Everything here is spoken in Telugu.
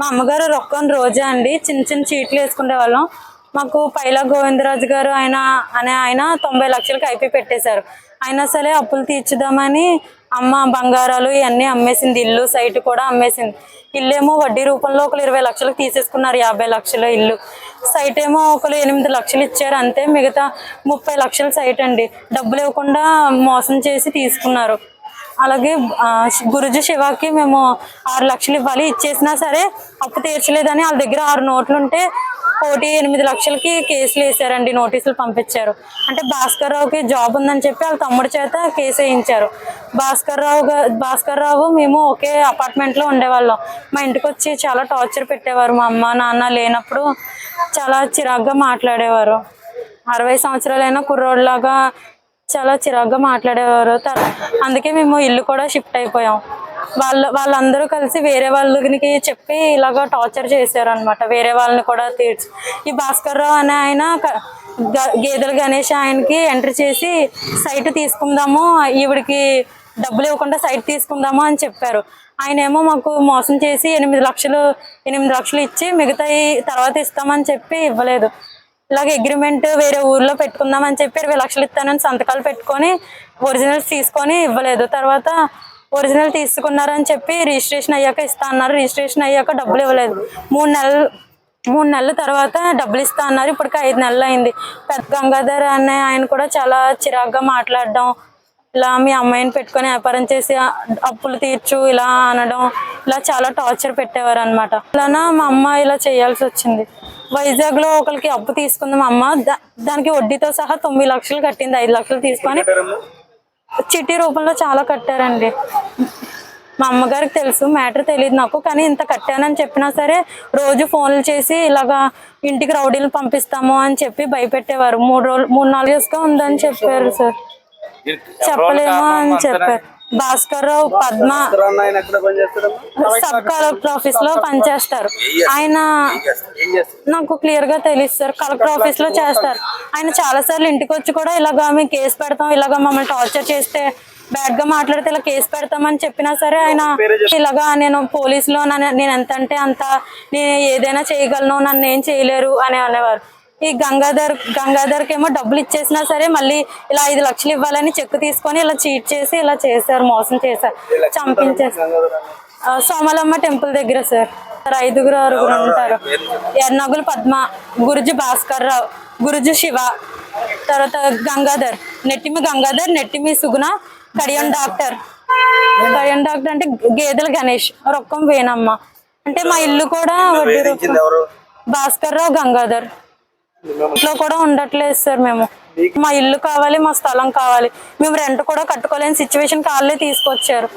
మా అమ్మగారు రొక్కని రోజా అండి. చిన్న చిన్న చీట్లు వేసుకునే వాళ్ళం. మాకు పైలా గోవిందరాజు గారు ఆయన అనే ఆయన తొంభై లక్షలకి అయిపోయి పెట్టేశారు. అయినా సరే అప్పులు తీర్చుదామని అమ్మ బంగారాలు ఇవన్నీ అమ్మేసింది. ఇల్లు సైట్ కూడా అమ్మేసింది. ఇల్లు ఏమో వడ్డీ రూపంలో ఒకరు ఇరవై లక్షలకు తీసేసుకున్నారు. యాభై లక్షల ఇల్లు. సైట్ ఏమో ఒకరు ఎనిమిది లక్షలు ఇచ్చారు. అంతే మిగతా ముప్పై లక్షల సైట్ అండి. డబ్బులు ఇవ్వకుండా మోసం చేసి తీసుకున్నారు. అలాగే గురుజు గురుజీ శివాకి మేము ఆరు లక్షలు ఇవ్వాలి. ఇచ్చేసినా సరే అప్పు తీర్చలేదని వాళ్ళ దగ్గర ఆరు నోట్లు ఉంటే కోటి ఎనిమిది లక్షలకి కేసులు వేసారండి నోటీసులు పంపించారు. అంటే భాస్కర్ రావుకి జాబ్ ఉందని చెప్పి వాళ్ళ తమ్ముడు చేత కేసు వేయించారు. భాస్కర్ రావు భాస్కర్ రావు మేము ఒకే అపార్ట్మెంట్లో ఉండేవాళ్ళం. మా ఇంటికి వచ్చి చాలా టార్చర్ పెట్టేవారు. మా అమ్మ నాన్న లేనప్పుడు చాలా చిరాగ్గా మాట్లాడేవారు. అరవై సంవత్సరాలైన కుర్రోడ్లాగా చాలా చిరాగ్గా మాట్లాడేవారు. అందుకే మేము ఇల్లు కూడా షిఫ్ట్ అయిపోయాం. వాళ్ళ వాళ్ళందరూ కలిసి వేరే వాళ్ళకి చెప్పి ఇలాగ టార్చర్ చేశారు అనమాట వేరే వాళ్ళని కూడా తీర్చి ఈ భాస్కర్ రావు అనే ఆయన గేదెల గణేష్ ఆయనకి ఎంటర్ చేసి సైట్ తీసుకుందాము ఈవిడికి డబ్బులు ఇవ్వకుండా సైట్ తీసుకుందాము అని చెప్పారు. ఆయన ఏమో మాకు మోసం చేసి ఎనిమిది లక్షలు ఎనిమిది లక్షలు ఇచ్చి మిగతాయి తర్వాత ఇస్తామని చెప్పి ఇవ్వలేదు. ఇలాగ అగ్రిమెంట్ వేరే ఊర్లో పెట్టుకుందామని చెప్పి ఇరవై లక్షలు ఇస్తానని సంతకాలు పెట్టుకొని ఒరిజినల్స్ తీసుకొని ఇవ్వలేదు. తర్వాత ఒరిజినల్ తీసుకున్నారని చెప్పి రిజిస్ట్రేషన్ అయ్యాక ఇస్తా అన్నారు. రిజిస్ట్రేషన్ అయ్యాక డబ్బులు ఇవ్వలేదు. మూడు నెలలు మూడు నెలల తర్వాత డబ్బులు ఇస్తా అన్నారు. ఇప్పటికి ఐదు నెలలు అయింది. పెద్ద గంగాధర్ అనే ఆయన కూడా చాలా చిరాగ్గా మాట్లాడడం ఇలా మీ అమ్మాయిని పెట్టుకొని వ్యాపారం చేసి అప్పులు తీర్చు ఇలా అనడం ఇలా చాలా టార్చర్ పెట్టేవారు అనమాట ఇలానా మా అమ్మ ఇలా చేయాల్సి వచ్చింది. వైజాగ్లో ఒకరికి అప్పు తీసుకుంది మా అమ్మ. దా- దానికి వడ్డీతో సహా తొమ్మిది లక్షలు కట్టింది ఐదు లక్షలు తీసుకొని. చిట్టి రూపంలో చాలా కట్టారండి. మా అమ్మగారికి తెలుసు మ్యాటర్ తెలియదు నాకు కానీ ఇంత కట్టానని చెప్పినా సరే రోజు ఫోన్లు చేసి ఇలాగా ఇంటికి రౌడీలు పంపిస్తాము అని చెప్పి భయపెట్టేవారు. మూడు రోజులు మూడు నాలుగు రోజుగా ఉందని చెప్పారు సార్. చెప్పలేము అని చెప్పారు. భాస్కర్ రావు పద్మ సబ్ కలెక్టర్ ఆఫీస్లో పనిచేస్తారు ఆయన నాకు క్లియర్గా తెలియదు సార్. కలెక్టర్ ఆఫీస్లో చేస్తారు. ఆయన చాలా సార్లు ఇంటికి వచ్చి కూడా ఇలాగా మేము కేసు పెడతాం ఇలాగా మమ్మల్ని టార్చర్ చేస్తే బ్యాడ్గా మాట్లాడితే ఇలా కేసు పెడతామని చెప్పినా సరే ఆయన ఇలాగా నేను పోలీసులో నేను ఎంత అంటే అంత నేను ఏదైనా చేయగలను నన్ను ఏం చేయలేరు అని అనేవారు. ఈ గంగాధర్ గంగాధర్కి ఏమో డబ్బులు ఇచ్చేసినా సరే మళ్ళీ ఇలా ఐదు లక్షలు ఇవ్వాలని చెక్ తీసుకొని ఇలా చీట్ చేసి ఇలా చేశారు మోసం చేశారు చంపించేశారు. ఆ, సోమలమ్మ టెంపుల్ దగ్గర సార్. ఐదుగురు ఆరుగురు ఉంటారు. ఎర్నగులు పద్మ గురుజు భాస్కర్ రావు గురుజు శివ తర్వాత గంగాధర్ నెట్టిమి గంగాధర్ నెట్టిమి సుగుణ కడియం డాక్టర్. కడియం డాక్టర్ అంటే గేదెల గణేష్ రొక్కం వేణమ్మ. అంటే మా ఇల్లు కూడా భాస్కర్ రావు గంగాధర్. ఇంట్లో కూడా ఉండట్లేదు సార్ మేము. మా ఇల్లు కావాలి మా స్థలం కావాలి. మేము రెంట్ కూడా కట్టుకోలేని సిచ్యువేషన్ కాళ్ళే తీసుకొచ్చారు.